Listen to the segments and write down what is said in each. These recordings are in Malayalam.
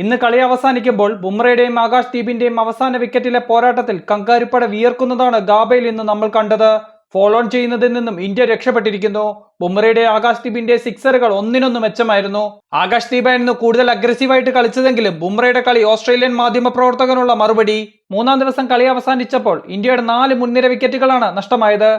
ഇന്ന് കളി അവസാനിക്കുമ്പോൾ ബുംറയുടെയും ആകാശ് ദീപിന്റെയും അവസാന വിക്കറ്റിലെ പോരാട്ടത്തിൽ കങ്കാരിപ്പട വിയർക്കുന്നതാണ് ഗാബയിൽ ഇന്ന് നമ്മൾ കണ്ടത്. ഫോളോൺ ചെയ്യുന്നതിൽ നിന്നും ഇന്ത്യ രക്ഷപ്പെട്ടിരിക്കുന്നു. ബുംറയുടെ ആകാശ് ദീപിന്റെ സിക്സറുകൾ ഒന്നിനൊന്ന് മെച്ചമായിരുന്നു. ആകാശ് ദീപായിരുന്നു കൂടുതൽ അഗ്രസീവായിട്ട് കളിച്ചതെങ്കിലും ബുംറയുടെ കളി ഓസ്ട്രേലിയൻ മാധ്യമ പ്രവർത്തകനുള്ള മറുപടി. മൂന്നാം ദിവസം കളി അവസാനിച്ചപ്പോൾ ഇന്ത്യയുടെ നാല് മുൻനിര വിക്കറ്റുകളാണ് നഷ്ടമായത്.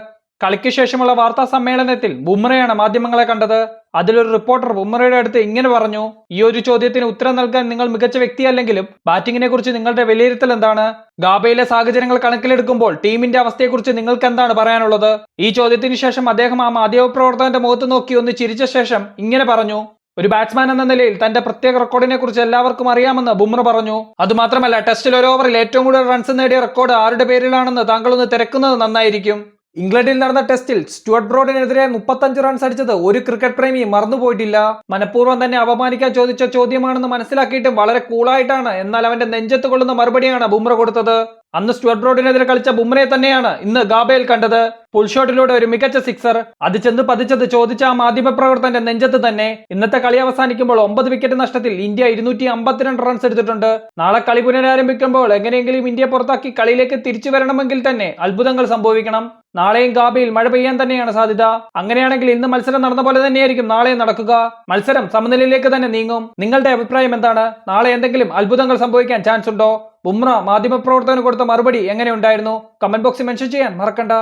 കളിക്ക് ശേഷമുള്ള വാർത്താ സമ്മേളനത്തിൽ ബുംറയാണ് മാധ്യമങ്ങളെ കണ്ടത്. അതിലൊരു റിപ്പോർട്ടർ ബുംറയുടെ അടുത്ത് ഇങ്ങനെ പറഞ്ഞു ഈ ഒരു ചോദ്യത്തിന് ഉത്തരം നൽകാൻ നിങ്ങൾ മികച്ച വ്യക്തിയല്ലെങ്കിലും ബാറ്റിങ്ങിനെ കുറിച്ച് നിങ്ങളുടെ വിലയിരുത്തൽ എന്താണ്? ഗാബയിലെ സാഹചര്യങ്ങൾ കണക്കിലെടുക്കുമ്പോൾ ടീമിന്റെ അവസ്ഥയെക്കുറിച്ച് നിങ്ങൾക്ക് എന്താണ് പറയാനുള്ളത്? ഈ ചോദ്യത്തിന് ശേഷം അദ്ദേഹം ആ മാധ്യമപ്രവർത്തകന്റെ മുഖത്ത് നോക്കി ഒന്ന് ചിരിച്ച ശേഷം ഇങ്ങനെ പറഞ്ഞു ഒരു ബാറ്റ്സ്മാൻ എന്ന നിലയിൽ തന്റെ പ്രത്യേക റെക്കോർഡിനെ കുറിച്ച് എല്ലാവർക്കും അറിയാമെന്ന് ബുംറ പറഞ്ഞു. അതുമാത്രമല്ല ടെസ്റ്റിൽ ഒരു ഓവറിൽ ഏറ്റവും കൂടുതൽ റൺസ് നേടിയ റെക്കോർഡ് ആരുടെ പേരിലാണെന്ന് താങ്കൾ ഒന്ന് തിരക്കുന്നത് നന്നായിരിക്കും. ഇംഗ്ലണ്ടിൽ നടന്ന ടെസ്റ്റിൽ സ്റ്റുവർട്ട് ബ്രോഡിനെതിരെ മുപ്പത്തഞ്ച് റൺസ് അടിച്ചത് ഒരു ക്രിക്കറ്റ് പ്രേമി മറന്നുപോയിട്ടില്ല. മനഃപൂർവം തന്നെ അപമാനിക്കാൻ ചോദിച്ച ചോദ്യമാണെന്ന് മനസ്സിലാക്കിയിട്ടും വളരെ കൂളായിട്ടാണ് എന്നാൽ അവന്റെ നെഞ്ചത്ത് കൊള്ളുന്ന മറുപടിയാണ് ബുംറ കൊടുത്തത്. അന്ന് സ്റ്റുവർട്ട് ബ്രോഡിനെതിരെ കളിച്ച ബുംറയെ തന്നെയാണ് ഇന്ന് ഗാബയിൽ കണ്ടത്. ഫുൾ ഷോട്ടിലൂടെ ഒരു മികച്ച സിക്സർ അത് ചെന്ന് പതിച്ചത് ചോദിച്ച ആ മാധ്യമപ്രവർത്തകന്റെ നെഞ്ചത്ത് തന്നെ. ഇന്നത്തെ കളി അവസാനിക്കുമ്പോൾ ഒമ്പത് വിക്കറ്റ് നഷ്ടത്തിൽ ഇന്ത്യ ഇരുന്നൂറ്റി അമ്പത്തിരണ്ട് റൺസ് എടുത്തിട്ടുണ്ട്. നാളെ കളി പുനരാരംഭിക്കുമ്പോൾ എങ്ങനെയെങ്കിലും ഇന്ത്യ പുറത്താക്കി കളിയിലേക്ക് തിരിച്ചു വരണമെങ്കിൽ തന്നെ അത്ഭുതങ്ങൾ സംഭവിക്കണം. നാളെയും ഗാബയിൽ മഴ പെയ്യാൻ തന്നെയാണ് സാധ്യത. അങ്ങനെയാണെങ്കിൽ ഇന്ന് മത്സരം നടന്ന പോലെ തന്നെയായിരിക്കും നാളെ നടക്കുക. മത്സരം സമനിലയിലേക്ക് തന്നെ നീങ്ങും. നിങ്ങളുടെ അഭിപ്രായം എന്താണ്? നാളെ എന്തെങ്കിലും അത്ഭുതങ്ങൾ സംഭവിക്കാൻ ചാൻസ് ഉണ്ടോ? ബുംറ മാധ്യമപ്രവർത്തകന് കൊടുത്ത മറുപടി എങ്ങനെയുണ്ടായിരുന്നു കമന്റ് ബോക്സിൽ മെൻഷൻ ചെയ്യാൻ മറക്കണ്ട.